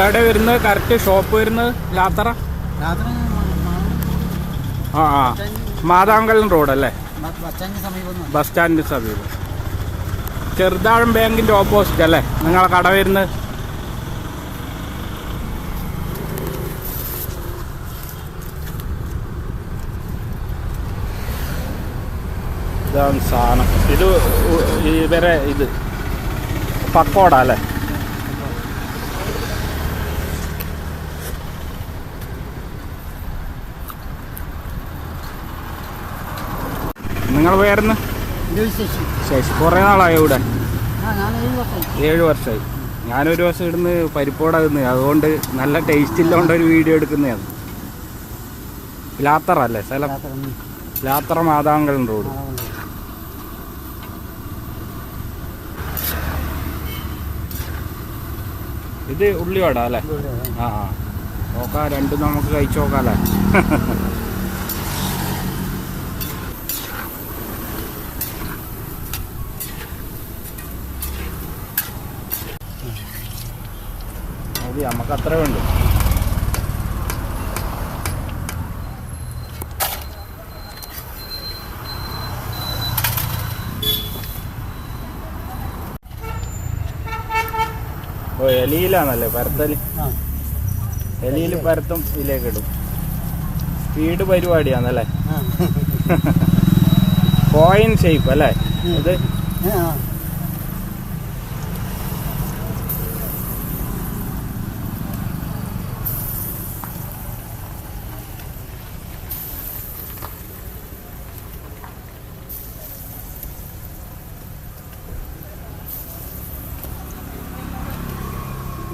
ഇതെവിടെ വരുന്നത്? Correct shop വരുന്നത്? ലാത്തറ? ആ ആ. മാതാങ്കലം റോഡ് അല്ലേ? ബസ് സ്റ്റാൻഡിന് സമീപം ചെറുതാഴം ബാങ്കിന്റെ ഓപ്പോസിറ്റ് അല്ലേ? നിങ്ങളെ കട വരുന്നത്? ഇതാണ് സാധനം. ഇത് ഇവരെ ഇത്. പക്കോട അല്ലേ? നിങ്ങൾ പേരുന്ന് ശേഷി ശേഷി കുറേ നാളായി ഇവിടെ? ഏഴ് വർഷം ഏഴ് വർഷമായി. ഞാനൊരു വർഷം ഇടുന്ന് പരിപ്പോട തിന്ന്. അതുകൊണ്ട് നല്ല ടേസ്റ്റ് ഇല്ലാണ്ട് ഒരു വീഡിയോ എടുക്കുന്നതാണ്. ലാത്തറ അല്ലേ സ്ഥലം? ലാത്തറ മാതാങ്കലം റോഡ് ഇത് ഉള്ളിവട അല്ലേ? ആ ആ. നോക്കാം രണ്ടും നമുക്ക് കഴിച്ചു നോക്കാം അല്ലേ? മതി നമുക്ക് അത്ര വേണ്ടു ഓ എലിയിലാണല്ലേ പരത്തലി? എലിയിൽ പരത്തും ഇതിലേക്ക് ഇടും. സ്പീഡ് പരിപാടിയാണല്ലേ? കോയിൻ ഷേപ്പ് അല്ലേ? ഇത്?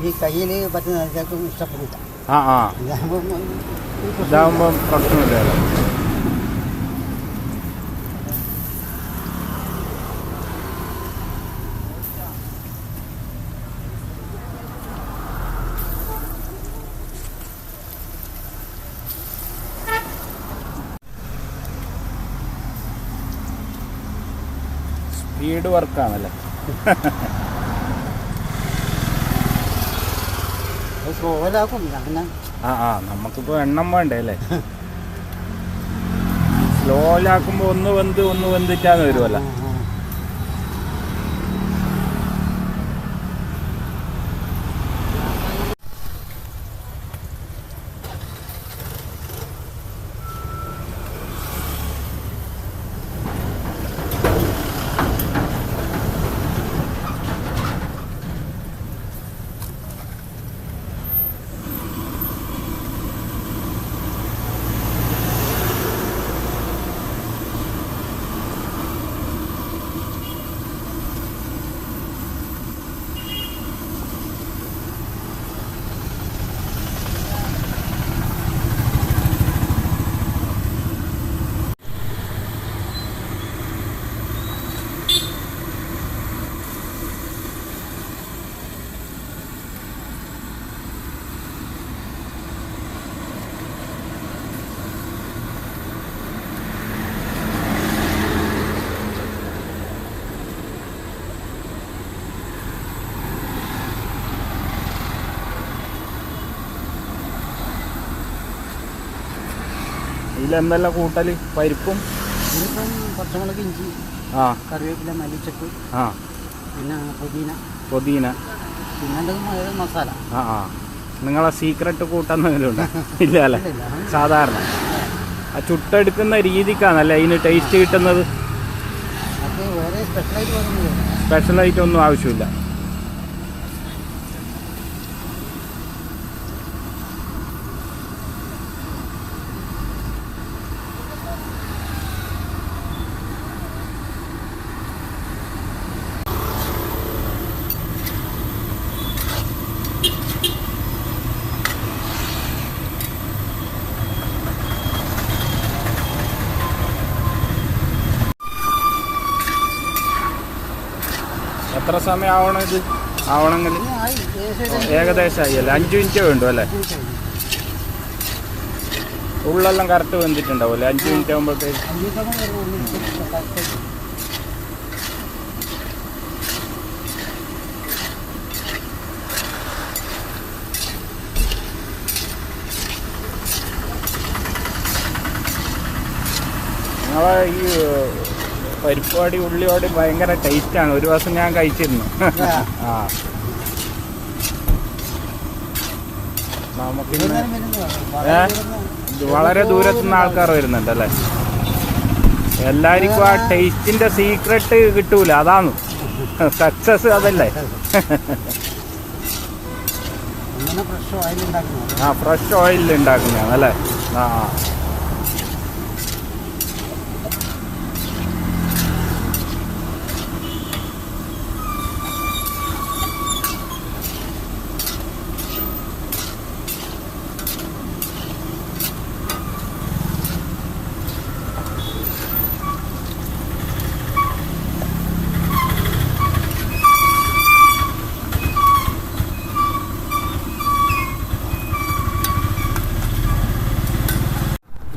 ഈ കയ്യിൽ പറ്റുന്ന ആൾക്കാർക്കും ഇഷ്ടപ്പെടില്ല ആ ആ. ഇതാകുമ്പം പ്രശ്നമില്ല. സ്പീഡ് വർക്കാണല്ലേ? പിന്നെ ആ ആ നമുക്കിപ്പോ എണ്ണം വേണ്ടേ അല്ലേ? സ്ലോയിലാക്കുമ്പോ ഒന്ന് വെന്ത് ഒന്ന് വെന്തിട്ടാന്ന് വരുമല്ലോ ആ, ആ. ഇതിലെന്തെല്ലാം കൂട്ടൽ പരിപ്പും? പച്ചമുളക് ഇഞ്ചി ആ. കറിവേപ്പില മല്ലിച്ചപ്പ് ആ. പിന്നെ പുതിന. പുതിന. പിന്നെ മസാല. ആ ആ. നിങ്ങളെ സീക്രട്ട് കൂട്ടെന്തെങ്കിലും ഉണ്ടോ ഇല്ല അല്ലേ. സാധാരണ. ആ ചുട്ടെടുക്കുന്ന രീതിക്കാണല്ലേ അതിന് ടേസ്റ്റ് കിട്ടുന്നത്? സ്പെഷ്യലായിട്ട് ഒന്നും ആവശ്യമില്ല. എത്ര സമയം ആവണം ഇത്? ആവണമെങ്കിൽ? ഏകദേശം ആയി അല്ലേ അഞ്ചു മിനിറ്റ് വേണ്ടു അല്ലേ? ഉള്ളെല്ലാം കറക്റ്റ് വെന്തിട്ടുണ്ടാവും അല്ലേ അഞ്ചു മിനിറ്റ് ആകുമ്പോഴത്തേക്ക് നിങ്ങളെ ഈ പരിപ്പാടി ഉള്ളിയോടി ഭയങ്കര ടേസ്റ്റാണ്. ഒരു ദിവസം ഞാൻ കഴിച്ചിരുന്നു. ആ. നമുക്കിന്ന് ഏ? വളരെ ദൂരത്തു നിന്ന് ആൾക്കാർ വരുന്നുണ്ട് അല്ലേ? എല്ലാവർക്കും ആ ടേസ്റ്റിന്റെ സീക്രട്ട് കിട്ടൂല. അതാണ്. സക്സസ് അതല്ലേ. ആ ഫ്രഷ് ഓയിൽ ഉണ്ടാക്കുന്നതാണ് അല്ലേ? ആ ആ.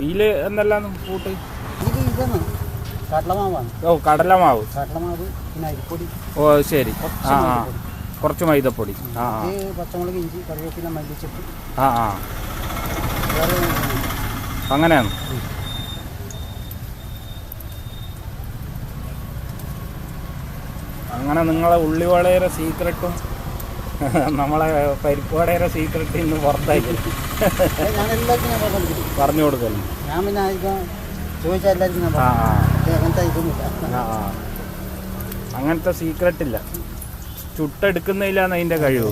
ഇതിൽ എന്തെല്ലാം കൂട്ട്? ഇത് ഇതാണ്. കടലമാവാണ്. ഓ കടലമാവ്. കടലമാവ് പിന്നെ അരിപ്പൊടി. ഓ ശരി. കുറച്ച് ആ. കുറച്ച് മൈദപ്പൊടി. ആ പച്ചമുളക് ഇഞ്ചി കറിവേപ്പില മല്ലിച്ചപ്പ്. ആ ആ. അങ്ങനെയാണ്. അങ്ങനെ നിങ്ങളെ ഉള്ളിവളയുടെ സീക്രട്ടും നമ്മളെ പരിപ്പുവടയുടെ സീക്രട്ട് ഇന്ന് പുറത്തായി. പറഞ്ഞു കൊടുക്കല്ലേ? ഞാൻ പിന്നെ ചോദിച്ചാൽ അങ്ങനത്തെ. സീക്രട്ട് ഇല്ല. ചുട്ടെടുക്കുന്നില്ലാന്ന് അതിന്റെ കഴിവ്.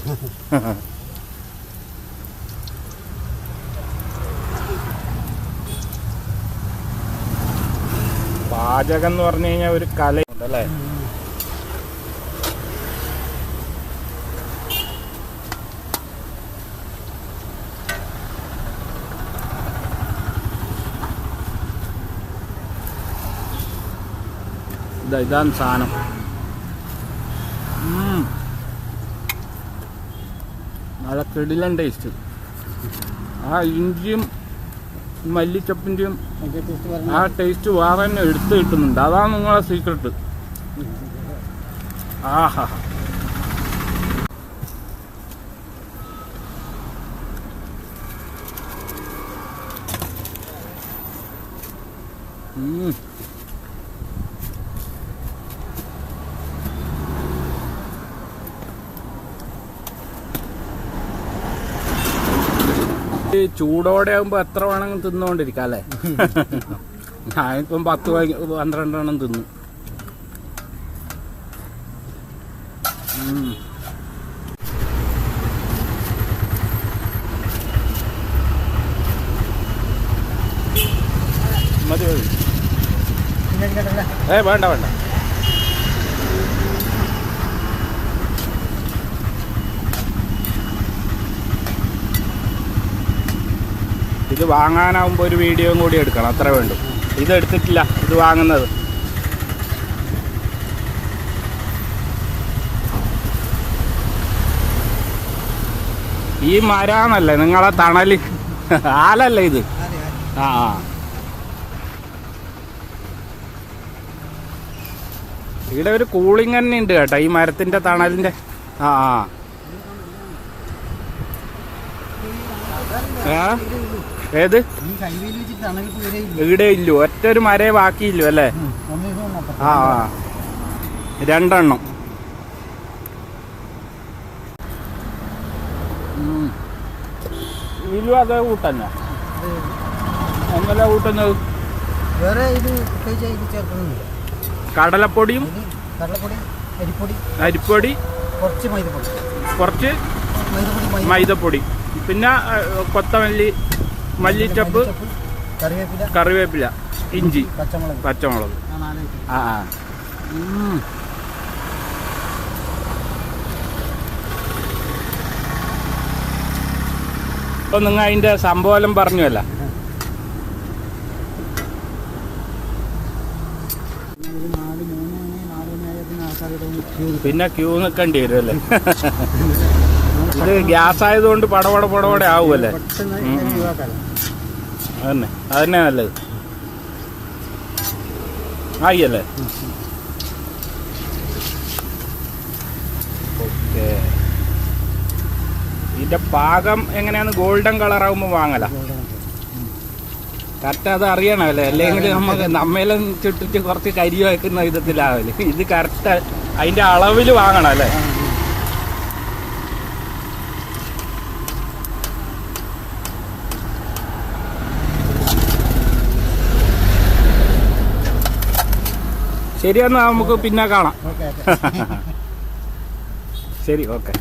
പാചകം എന്ന് പറഞ്ഞു കഴിഞ്ഞാൽ ഒരു കലയുണ്ട് ഇതാ ഇതാണ് സാധനം. നല്ല കിടിലൻ ടേസ്റ്റ് ആ ഇഞ്ചിയും മല്ലിച്ചപ്പിന്റെയും ആ ടേസ്റ്റ് വേറെ തന്നെ എടുത്ത് കിട്ടുന്നുണ്ട്. അതാണ് നിങ്ങളെ സീക്രട്ട് ആഹാ. ഉം. ചൂടോടെ ആകുമ്പോ എത്ര വേണമെങ്കിലും തിന്നുകൊണ്ടിരിക്കാം അല്ലേ? ഞാനിപ്പം പത്ത് പതി- പന്ത്രണ്ടെണ്ണം തിന്നു. മതി ഏ വേണ്ട വേണ്ട. ഇത് വാങ്ങാനാവുമ്പോൾ ഒരു വീഡിയോയും കൂടി എടുക്കണം. അത്ര വേണ്ടു. ഇത് എടുത്തിട്ടില്ല. ഇത് വാങ്ങുന്നത്. ഈ മരാന്നല്ലേ? നിങ്ങളെ തണൽ. ആലല്ലേ ഇത്? ആ ഇവിടെ ഒരു കൂളിംഗ് തന്നെ ഉണ്ട് കേട്ടോ. ഈ മരത്തിന്റെ തണലിന്റെ. ആ ആ? ഏത്? ഇവിടെ ഇല്ലു. ഒറ്റ ഒരു മരേ ബാക്കിയില്ലു അല്ലേ. ആ ആ. രണ്ടെണ്ണം. ഇല്ല അതേ കൂട്ടന്നെ. ഒന്നല്ല കൂട്ടുന്നത്? വേറെ ഇത് കടലപ്പൊടിയും കടലപ്പൊടി അരിപ്പൊടി അരിപ്പൊടി കുറച്ച് മൈദപ്പൊടി. കുറച്ച് മൈദപ്പൊടി പിന്നെ കൊത്തമല്ലി. മല്ലിച്ചപ്പ് കറിവേപ്പില കറിവേപ്പില ഇഞ്ചി പച്ചമുളക്. പച്ചമുളക്. ആ ആ. ഇപ്പൊ നിങ്ങൾ അതിന്റെ സംഭവം പറഞ്ഞുവല്ല. പിന്നെ ക്യൂ നിൽക്കേണ്ടി വരും അല്ലേ ഇത് ഗ്യാസ് ആയതുകൊണ്ട് പടപട പടപട ആവുമല്ലേ? അതന്നെ. അതന്നെ നല്ലത്. ആയി അല്ലേ ഓക്കെ. ഇതിന്റെ പാകം എങ്ങനെയാണ് ഗോൾഡൻ കളർ ആകുമ്പോ വാങ്ങല. കറക്റ്റ് അത് അറിയണമല്ലേ? അല്ലെങ്കിൽ നമുക്ക് നമ്മേലും ചുട്ടിട്ട് കുറച്ച് കരി വെക്കുന്ന വിധത്തിലാവല്ലേ? ഇത് കറക്റ്റ് അതിന്റെ അളവിൽ വാങ്ങണം അല്ലേ? ശരിയെന്നാ നമുക്ക് പിന്നെ കാണാം. ശരി ഓക്കെ.